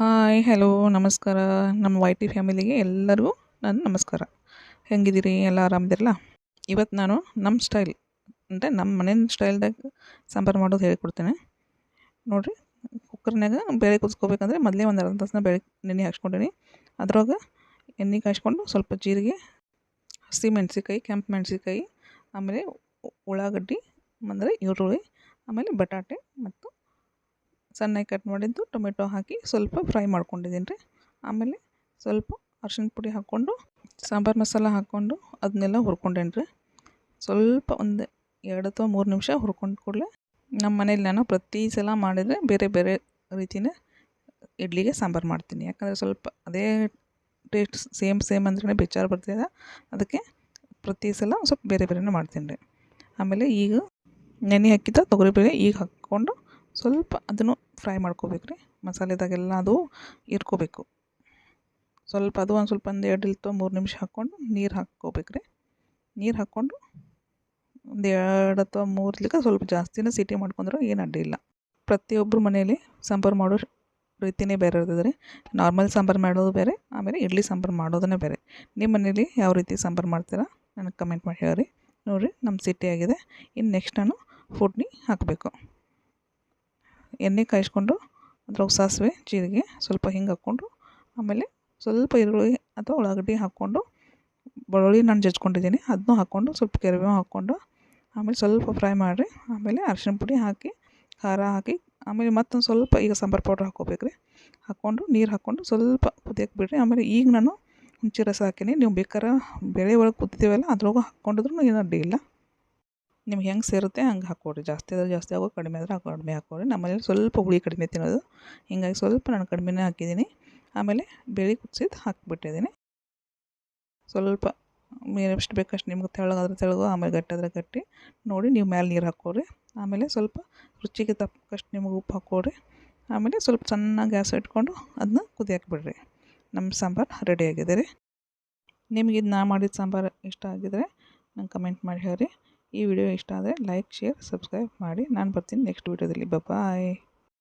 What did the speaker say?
Hi hello ನಮಸ್ಕಾರ. ನಮ್ಮ Y T ಫ್ಯಾಮಿಲಿಗೆ ಎಲ್ಲರಿಗೂ ನಾನು ನಮಸ್ಕಾರ. ಹೆಂಗಿದ್ದೀರಿ? ಎಲ್ಲ ಆರಾಮದಿರಲ್ಲ ಇವತ್ತು ನಾನು ನಮ್ಮ ಸ್ಟೈಲ್ ಅಂದರೆ ನಮ್ಮ ಮನೆಯ ಸ್ಟೈಲ್ದಾಗ ಸಾಂಬಾರು ಮಾಡೋದು ಹೇಳಿಕೊಡ್ತೇನೆ. ನೋಡಿರಿ ಕುಕ್ಕರ್ನಾಗ ಬೇಳೆ ಕುದಿಸ್ಕೋಬೇಕಂದ್ರೆ ಮೊದಲೇ ಒಂದು ಅರ್ಧ ತಾಸನ್ನ ಬೇಳೆ ನೆನೆ ಹಾಕ್ಸ್ಕೊಂಡೀನಿ. ಅದ್ರೊಳಗೆ ಎಣ್ಣೆ ಕಾಯಿಸ್ಕೊಂಡು ಸ್ವಲ್ಪ ಜೀರಿಗೆ, ಹಸಿ ಮೆಣಸಿನ್ಕಾಯಿ, ಕೆಂಪು ಮೆಣಸಿನ್ಕಾಯಿ, ಆಮೇಲೆ ಉಳ್ಳಾಗಡ್ಡಿ ಅಂದರೆ ಈರುಳ್ಳಿ, ಆಮೇಲೆ ಬಟಾಟೆ ಮತ್ತು ಸಣ್ಣಗೆ ಕಟ್ ಮಾಡಿದ್ದು ಟೊಮೆಟೊ ಹಾಕಿ ಸ್ವಲ್ಪ ಫ್ರೈ ಮಾಡ್ಕೊಂಡಿದ್ದೀನಿ ರೀ. ಆಮೇಲೆ ಸ್ವಲ್ಪ ಅರ್ಶಿಣ ಪುಡಿ ಹಾಕ್ಕೊಂಡು, ಸಾಂಬಾರು ಮಸಾಲ ಹಾಕ್ಕೊಂಡು ಅದನ್ನೆಲ್ಲ ಹುರ್ಕೊಂಡೇನಿ ರೀ. ಸ್ವಲ್ಪ ಒಂದು ಎರಡು ಅಥವಾ ಮೂರು ನಿಮಿಷ ಹುರ್ಕೊಂಡು ಕೂಡಲೇ ನಮ್ಮ ಮನೇಲಿ ನಾನು ಪ್ರತಿ ಸಲ ಮಾಡಿದರೆ ಬೇರೆ ಬೇರೆ ರೀತಿಯೇ ಇಡ್ಲಿಗೆ ಸಾಂಬಾರು ಮಾಡ್ತೀನಿ. ಯಾಕಂದರೆ ಸ್ವಲ್ಪ ಅದೇ ಟೇಸ್ಟ್ ಸೇಮ್ ಸೇಮ್ ಅಂದ್ರೆ ಬೇಜಾರು ಬರ್ತಿದೆ. ಅದಕ್ಕೆ ಪ್ರತಿ ಸಲ ಸ್ವಲ್ಪ ಬೇರೆ ಬೇರೆನೇ ಮಾಡ್ತೀನಿ ರೀ. ಆಮೇಲೆ ಈಗ ನೆನೆ ಹಾಕಿದ ತೊಗರಿಬೇಳೆ ಈಗ ಹಾಕ್ಕೊಂಡು ಸ್ವಲ್ಪ ಅದನ್ನು ಫ್ರೈ ಮಾಡ್ಕೋಬೇಕು ರೀ. ಮಸಾಲೆದಾಗೆಲ್ಲ ಅದು ಇರ್ಕೋಬೇಕು ಸ್ವಲ್ಪ ಅದು ಒಂದು ಸ್ವಲ್ಪ ಒಂದು ಎರಡು ಇಲ್ತೋ ಮೂರು ನಿಮಿಷ ಹಾಕ್ಕೊಂಡು ನೀರು ಹಾಕ್ಕೋಬೇಕು ರೀ. ನೀರು ಹಾಕ್ಕೊಂಡು ಒಂದು ಎರಡು ಅಥವಾ ಮೂರಲಿಕ್ಕೆ ಸ್ವಲ್ಪ ಜಾಸ್ತಿನೇ ಸಿಟಿ ಮಾಡ್ಕೊಂಡ್ರೆ ಏನು ಅಡ್ಡಿ ಇಲ್ಲ. ಪ್ರತಿಯೊಬ್ಬರು ಮನೇಲಿ ಸಾಂಬಾರು ಮಾಡೋ ರೀತಿಯೇ ಬೇರೆ ಇರ್ತದೆ ರೀ. ನಾರ್ಮಲ್ ಸಾಂಬಾರು ಮಾಡೋದು ಬೇರೆ, ಆಮೇಲೆ ಇಡ್ಲಿ ಸಾಂಬಾರು ಮಾಡೋದನ್ನೇ ಬೇರೆ. ನಿಮ್ಮ ಮನೇಲಿ ಯಾವ ರೀತಿ ಸಾಂಬಾರು ಮಾಡ್ತೀರಾ? ನನಗೆ ಕಮೆಂಟ್ ಮಾಡಿ ಹೇಳಿರಿ. ನೋಡಿರಿ ನಮ್ಮ ಸಿಟಿ ಆಗಿದೆ. ಇನ್ನು ನೆಕ್ಸ್ಟ್ ನಾನು ಫುಡ್ನಿ ಹಾಕಬೇಕು. ಎಣ್ಣೆ ಕಾಯಿಸ್ಕೊಂಡು ಅದ್ರೊಳಗೆ ಸಾಸಿವೆ ಜೀರಿಗೆ ಸ್ವಲ್ಪ ಹಿಂಗೆ ಹಾಕ್ಕೊಂಡು, ಆಮೇಲೆ ಸ್ವಲ್ಪ ಈರುಳ್ಳಿ ಅಥವಾ ಉಳ್ಳಾಗಡ್ಡಿ ಹಾಕ್ಕೊಂಡು, ಬೆಳ್ಳುಳ್ಳಿ ನಾನು ಜಜ್ಕೊಂಡಿದ್ದೀನಿ ಅದನ್ನೂ ಹಾಕ್ಕೊಂಡು ಸ್ವಲ್ಪ ಕರಿಬೇವು ಹಾಕ್ಕೊಂಡು, ಆಮೇಲೆ ಸ್ವಲ್ಪ ಫ್ರೈ ಮಾಡಿರಿ, ಆಮೇಲೆ ಅರ್ಶಿಣ ಪುಡಿ ಹಾಕಿ, ಖಾರ ಹಾಕಿ, ಆಮೇಲೆ ಮತ್ತೊಂದು ಸ್ವಲ್ಪ ಈಗ ಸಾಂಬಾರು ಪೌಡ್ರ್ ಹಾಕ್ಕೋಬೇಕು ರೀ. ಹಾಕ್ಕೊಂಡು, ನೀರು ಹಾಕ್ಕೊಂಡು ಸ್ವಲ್ಪ ಕುದಿಯಕ್ಕೆ ಬಿಡಿರಿ, ಆಮೇಲೆ ಈಗ ನಾನು ಹುಣಸೆ ರಸ ಹಾಕೀನಿ, ನೀವು ಬೇಕಾರೆ ಬೇಳೆ ಒಳಗೆ ಕುದ್ದಿದ್ದೀವಲ್ಲ ಅದ್ರೊಳಗೆ ಹಾಕ್ಕೊಂಡಿದ್ರು ಏನು ಅಡ್ಡಿ ಇಲ್ಲ. ನಿಮ್ಗೆ ಹೆಂಗೆ ಸೇರುತ್ತೆ ಹಂಗೆ ಹಾಕ್ಕೊಡ್ರಿ. ಜಾಸ್ತಿ ಆದರೆ ಜಾಸ್ತಿ ಆಗೋ, ಕಡಿಮೆ ಆದರೆ ಕಡಿಮೆ ಹಾಕ್ಕೊಡ್ರಿ. ನಮ್ಮಲ್ಲಿ ಸ್ವಲ್ಪ ಹುಳಿ ಕಡಿಮೆ ತಿನ್ನೋದು. ಹೀಗಾಗಿ ಸ್ವಲ್ಪ ನಾನು ಕಡಿಮೆನೇ ಹಾಕಿದ್ದೀನಿ. ಆಮೇಲೆ ಬೇಳೆ ಕುದಿಸಿದ್ದು ಹಾಕಿಬಿಟ್ಟಿದ್ದೀನಿ. ಸ್ವಲ್ಪ ಎಷ್ಟು ಬೇಕಷ್ಟು ನಿಮ್ಗೆ ತೆಳ್ಳಗಾದ್ರೆ ತೆಳಗು ಆಮೇಲೆ ಗಟ್ಟಾದ್ರೆ ಗಟ್ಟಿ. ನೋಡಿ ನೀವು ಮೇಲೆ ನೀರು ಹಾಕ್ಕೊಡ್ರಿ. ಆಮೇಲೆ ಸ್ವಲ್ಪ ರುಚಿಗೆ ತಕ್ಕಷ್ಟು ನಿಮಗೆ ಉಪ್ಪು ಹಾಕ್ಕೊಡ್ರಿ. ಆಮೇಲೆ ಸ್ವಲ್ಪ ಚೆನ್ನಾಗಿ ಗ್ಯಾಸ್ ಇಟ್ಕೊಂಡು ಅದನ್ನ ಕುದಿಯಕ್ಕೆ ಬಿಡ್ರಿ ನಮ್ಮ ಸಾಂಬಾರು ರೆಡಿಯಾಗಿದೆ ರೀ ನಿಮ್ಗೆ ಇದು ನಾ ಮಾಡಿದ ಸಾಂಬಾರು ಇಷ್ಟ ಆಗಿದ್ರೆ ನಂಗೆ ಕಮೆಂಟ್ ಮಾಡಿ ಹೇಳ್ರಿ. ಈ ವಿಡಿಯೋ ಇಷ್ಟ ಆದರೆ ಲೈಕ್ ಶೇರ್ ಸಬ್ಸ್ಕ್ರೈಬ್ ಮಾಡಿ. ನಾನು ಬರ್ತೀನಿ ನೆಕ್ಸ್ಟ್ ವೀಡಿಯೋದಲ್ಲಿ. ಬಾಯ್